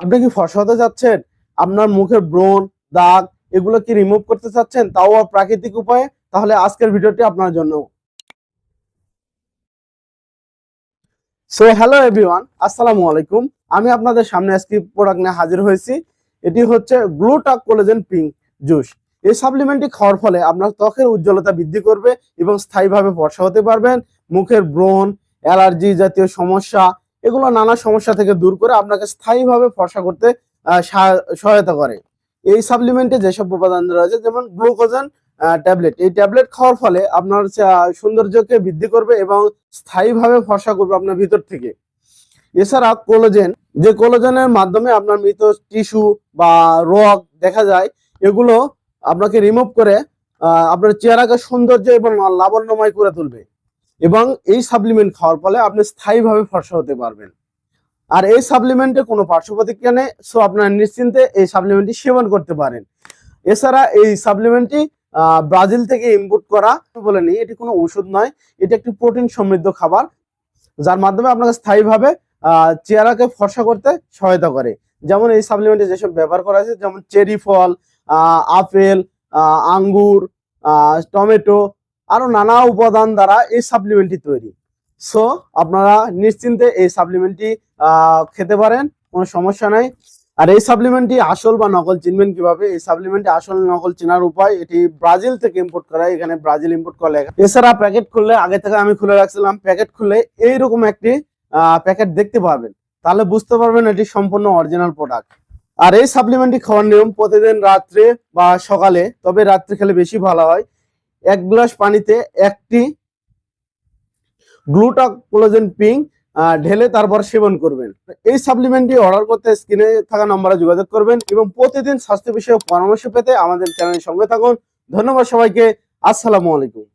আপনি কি ফর্সা হতে যাচ্ছেন? আপনার মুখের ব্রণ, দাগ এগুলো কি রিমুভ করতে চাচ্ছেন? তাও প্রাকৃতিক উপায়ে? তাহলে আজকের ভিডিওটি আপনার জন্য। সো হ্যালো এভরিওয়ান আসসালামু আলাইকুম। আমি আপনাদের সামনে আজকে প্রোডাক্ট নিয়ে হাজির হয়েছি। এটি হচ্ছে গ্লুটাক কোলাজেন পিঙ্ক জুস এই সাপ্লিমেন্টটি খাওয়ার ফলে আপনার ত্বকের উজ্জ্বলতা বৃদ্ধি করবে এবং স্থায়ীভাবে ফর্সা হতে পারবেন। মুখের ব্রণ, অ্যালার্জি জাতীয় সমস্যা এগুলো নানা সমস্যা থেকে দূর করে আপনাকে স্থায়ীভাবে ফর্সা করতে সহায়তা করে। এই সাপ্লিমেন্টে যেসব উপাদান রয়েছে, যেমন গ্লুকোজেন ট্যাবলেট এই ট্যাবলেট খাওয়ার ফলে আপনার সৌন্দর্যকে বৃদ্ধি করবে এবং স্থায়ীভাবে ফর্সা করবে আপনার ভিতর থেকে। এছাড়া কোলোজেন যে কোলোজেনের মাধ্যমে আপনার মৃত টিস্যু বা রোগ দেখা যায়, এগুলো আপনাকে রিমুভ করে আপনার চেহারাকে সৌন্দর্য এবং লাবণ্যময় করে তুলবে। এবং এই সাপ্লিমেন্ট খাওয়ার ফলে আপনি স্থায়ীভাবে ফর্সা হতে পারবেন। আর এই সাপ্লিমেন্টে কোনো পার্শ্ব প্রতিক্রিয়া নেই সো আপনারা নিশ্চিন্তে এই সাপ্লিমেন্টটি সেবন করতে পারেন। এছাড়া এই সাপ্লিমেন্টটি ব্রাজিল থেকে ইম্পোর্ট করা বলে নি এটি কোনো ওষুধ নয়, এটি একটি প্রোটিন সমৃদ্ধ খাবার, যার মাধ্যমে আপনাকে স্থায়ীভাবে চেহারাকে ফর্সা করতে সহায়তা করে। যেমন এই সাপ্লিমেন্টে যেসব ব্যবহার করা আছে যেমন চেরি ফল আপেল আঙ্গুর টমেটো আরও নানা উপাদান দ্বারা এই সাপ্লিমেন্টটি তৈরি। সো আপনারা নিশ্চিন্তে এই সাপ্লিমেন্টটি খেতে পারেন, কোনো সমস্যা নাই। আর এই সাপ্লিমেন্টটি আসল বা নকল চিনবেন কীভাবে? এই সাপ্লিমেন্টটি আসল নকল চেনার উপায়, এটি ব্রাজিল থেকে ইম্পোর্ট করা, এখানে ব্রাজিল ইম্পোর্ট করা লেখা। এছাড়া প্যাকেট খুললে, আগে থেকে আমি খুলে রাখছিলাম প্যাকেট খুললে এইরকম একটি প্যাকেট দেখতে পাবেন তাহলে বুঝতে পারবেন এটি সম্পূর্ণ অরিজিনাল প্রোডাক্ট আর এই সাপ্লিমেন্টটি খাওয়ার নিয়ম প্রতিদিন রাত্রে বা সকালে, তবে রাত্রে খেলে বেশি ভালো হয়। এক গ্লাস পানিতে একটি গ্লুটাক পিং ঢেলে তারপর সেবন করবেন। এই সাপ্লিমেন্টটি অর্ডার করতে স্ক্রিনে থাকা নম্বরে যোগাযোগ করবেন এবং প্রতিদিন স্বাস্থ্য বিষয়ে পরামর্শ পেতে আমাদের চ্যানেলের সঙ্গে থাকুন। ধন্যবাদ সবাইকে। আসসালামু আলাইকুম।